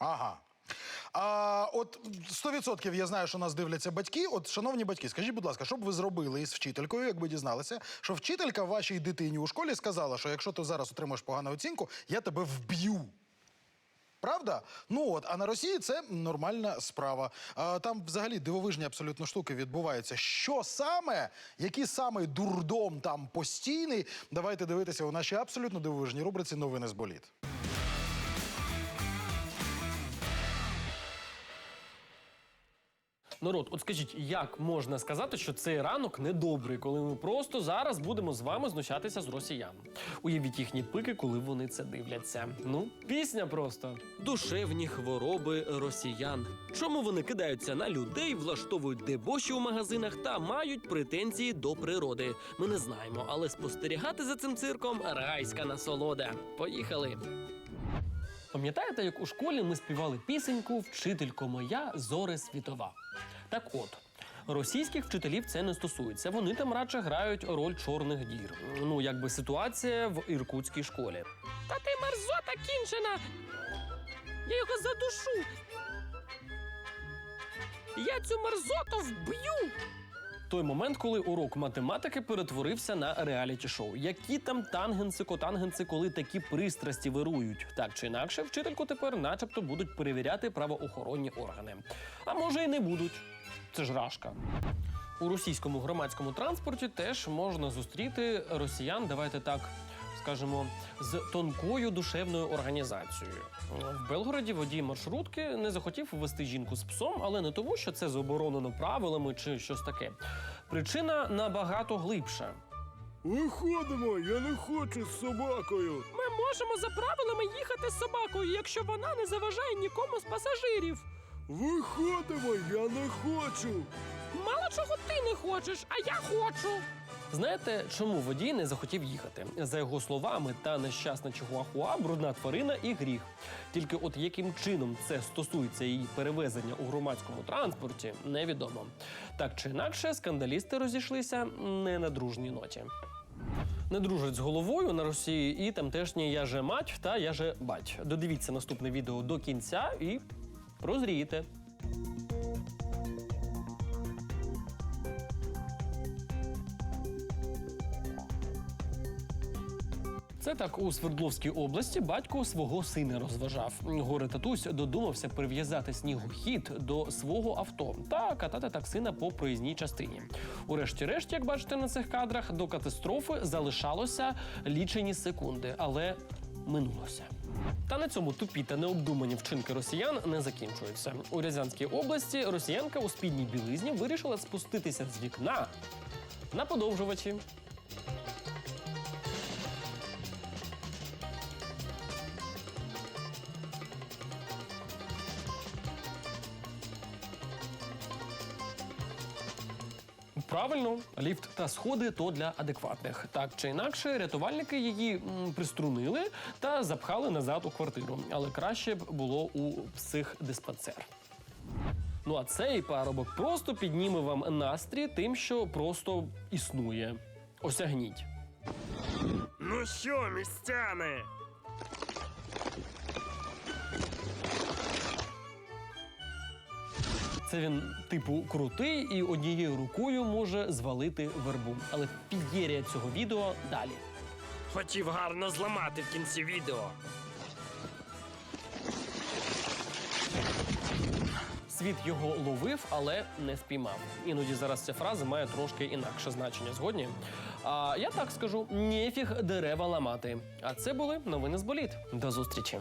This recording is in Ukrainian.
Ага. А, от 100% я знаю, що нас дивляться батьки. От, шановні батьки, скажіть, будь ласка, що б ви зробили із вчителькою, якби дізналися, що вчителька вашій дитині у школі сказала, що якщо ти зараз отримаєш погану оцінку, я тебе вб'ю. Правда? Ну от, а на Росії це нормальна справа. А, там взагалі дивовижні абсолютно штуки відбуваються. Що саме, який саме дурдом там постійний? Давайте дивитися у нашій абсолютно дивовижній рубриці Новини з боліт. Народ, от скажіть, як можна сказати, що цей ранок недобрий, коли ми просто зараз будемо з вами знущатися з росіян? Уявіть їхні пики, коли вони це дивляться. Ну, пісня просто. Душевні хвороби росіян. Чому вони кидаються на людей, влаштовують дебоші у магазинах та мають претензії до природи? Ми не знаємо, але спостерігати за цим цирком райська насолода. Поїхали. Пам'ятаєте, як у школі ми співали пісеньку Вчителько моя зоре світова? Так от. Російських вчителів це не стосується. Вони там радше грають роль чорних дір. Ну, якби ситуація в іркутській школі. Та ти мерзота кінчена! Я його задушу! Я цю мерзоту вб'ю! Той момент, коли урок математики перетворився на реаліті-шоу. Які там тангенси, котангенси, коли такі пристрасті вирують. Так чи інакше, вчительку тепер, начебто, будуть перевіряти правоохоронні органи. А може, і не будуть. Це ж рашка. У російському громадському транспорті теж можна зустріти росіян, давайте так скажемо, з тонкою душевною організацією. В Белгороді водій маршрутки не захотів ввести жінку з псом, але не тому, що це заборонено правилами чи щось таке. Причина набагато глибша. Виходимо, я не хочу з собакою. Ми можемо за правилами їхати з собакою, якщо вона не заважає нікому з пасажирів. Виходимо, я не хочу. Мало чого ти не хочеш, а я хочу. Знаєте, чому водій не захотів їхати? За його словами, та нещасна чихуахуа – брудна тварина і гріх. Тільки от яким чином це стосується її перевезення у громадському транспорті, невідомо. Так чи інакше, скандалісти розійшлися не на дружній ноті. Не дружать з головою на Росії і тамтешні я же мать та я же бать. Додивіться наступне відео до кінця і прозрієте. Це так у Свердловській області батько свого сина розважав. Горе татусь додумався прив'язати снігохід до свого авто та катати так сина по проїзній частині. Урешті-решт, як бачите на цих кадрах, до катастрофи залишалося лічені секунди, але минулося. Та на цьому тупі та необдумані вчинки росіян не закінчуються. У Рязанській області росіянка у спідній білизні вирішила спуститися з вікна на подовжувачі. Правильно, ліфт та сходи то для адекватних. Так чи інакше, рятувальники її приструнили та запхали назад у квартиру. Але краще б було у психдиспансер. Ну а цей парубок просто підніме вам настрій тим, що просто існує. Осягніть. Ну що, містяни? Це він, типу, крутий і однією рукою може звалити вербу. Але підєрія цього відео далі. Хотів гарно зламати в кінці відео. Світ його ловив, але не спіймав. Іноді зараз ця фраза має трошки інакше значення. Згодні. А я так скажу: нефіг дерева ламати. А це були новини з боліт. До зустрічі.